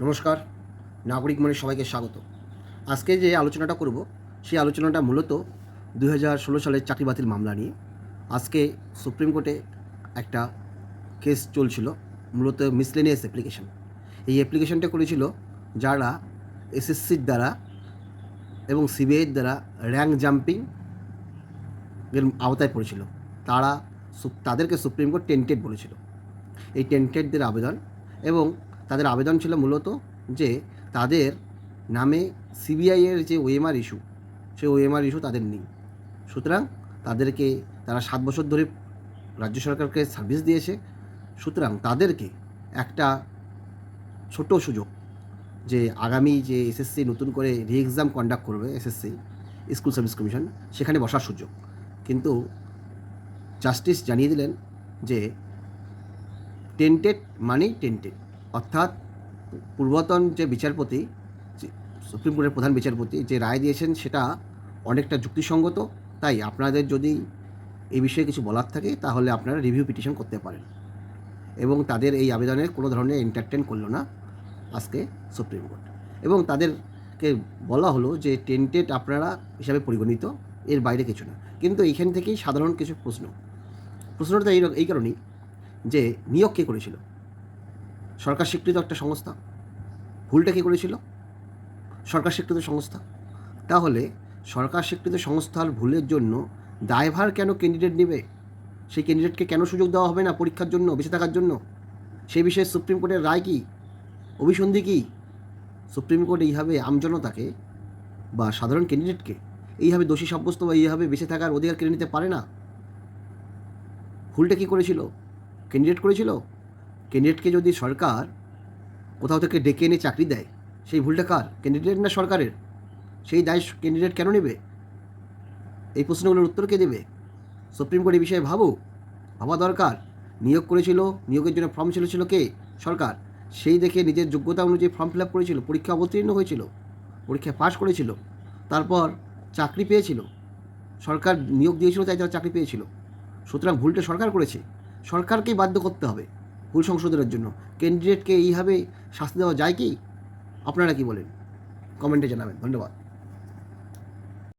নমস্কার। নাগরিক মনে সবাইকে স্বাগত। আজকে যে আলোচনাটা করব, সেই আলোচনাটা মূলত দুই হাজার ষোলো সালের চাকরি বাতিল মামলা নিয়ে। আজকে সুপ্রিম কোর্টে একটা কেস চলছিল, মূলত মিসলেনিয়াস অ্যাপ্লিকেশন। এই অ্যাপ্লিকেশনটা করেছিল যারা এসএসসির দ্বারা এবং সিবিআইয়ের দ্বারা র্যাঙ্ক জাম্পিং এর আওতায় পড়েছিল। তারা তাদেরকে সুপ্রিম কোর্ট টেন্টেড বলেছিল। এই টেন্টেডদের আবেদন এবং তাদের আবেদন ছিল মূলত যে তাদের নামে সিবিআইয়ের যে ওএমআর ইস্যু সেই ওএমআর ইস্যু তাদের নেই। সুতরাং তাদেরকে, তারা সাত বছর ধরে রাজ্য সরকারকে সার্ভিস দিয়েছে। সুতরাং তাদেরকে একটা ছোট সুযোগ যে আগামী যে এসএসসি নতুন করে রি এক্সাম কন্ডাক্ট করবে এসএসসি স্কুল সার্ভিস কমিশন সেখানে বসার সুযোগ। কিন্তু জাস্টিস জানিয়ে দিলেন যে টেন্টেড মানেই টেন্টেড অর্থাৎ পূর্বতন যে বিচারপতি সুপ্রিম কোর্টের প্রধান বিচারপতি যে রায় দিয়েছেন সেটা অনেকটা যুক্তিসঙ্গত। তাই আপনাদের যদি এই বিষয়ে কিছু বলার থাকে, তাহলে আপনারা রিভিউ পিটিশন করতে পারেন। এবং তাদের এই আবেদনের কোনো ধরনের এন্টারটেন করল না আজকে সুপ্রিম কোর্ট। এবং তাদেরকে বলা হলো যে টেন্টেড আপনারা হিসাবে পরিগণিত, এর বাইরে কিছু না। কিন্তু এইখান থেকেই সাধারণ কিছু প্রশ্ন। প্রশ্নটা এই এই কারণেই যে নিয়োগ কে করেছিল? সরকার স্বীকৃত একটা সংস্থা। ভুলটা কে করেছিল? সরকার স্বীকৃত সংস্থা। তাহলে সরকার স্বীকৃত সংস্থার ভুলের জন্য দায়ভার কেন ক্যান্ডিডেট নেবে? সেই ক্যান্ডিডেটকে কেন সুযোগ দেওয়া হবে না পরীক্ষার জন্য বেঁচে থাকার জন্য? সেই বিষয়ে সুপ্রিম কোর্টের রায় কী? অভিসন্ধি কী? সুপ্রিম কোর্ট এইভাবে আমজনতাকে বা সাধারণ ক্যান্ডিডেটকে এইভাবে দোষী সাব্যস্ত বা এইভাবে বেঁচে থাকার অধিকার কেড়ে নিতে পারে না? ভুলটা কী করেছিল? ক্যান্ডিডেট করেছিল? ক্যান্ডিডেটকে যদি সরকার কোথাও থেকে ডেকে এনে চাকরি দেয়, সেই ভুলটা কার? ক্যান্ডিডেট না সরকারের? সেই দায় ক্যান্ডিডেট কেন নেবে? এই প্রশ্নগুলোর উত্তর কে দেবে? সুপ্রিম কোর্ট এই বিষয়ে ভাবো ভাবা দরকার। নিয়োগ করেছিল, নিয়োগের জন্য ফর্ম ছিল ছিল কে? সরকার। সেই দেখে নিজের যোগ্যতা অনুযায়ী ফর্ম ফিল আপ করেছিল, পরীক্ষা অবতীর্ণ হয়েছিল পরীক্ষায় পাশ করেছিল, তারপর চাকরি পেয়েছিল। সরকার নিয়োগ দিয়েছিল, তাই তারা চাকরি পেয়েছিল। সুতরাং ভুলটা সরকার করেছে। সরকারকেই বাধ্য করতে হবে। ভুল সংশোধনের জন্য। ক্যান্ডিডেটকে এইভাবে শাস্তি দেওয়া যায় কি? আপনারা কি বলেন? কমেন্টে জানাবেন। ধন্যবাদ।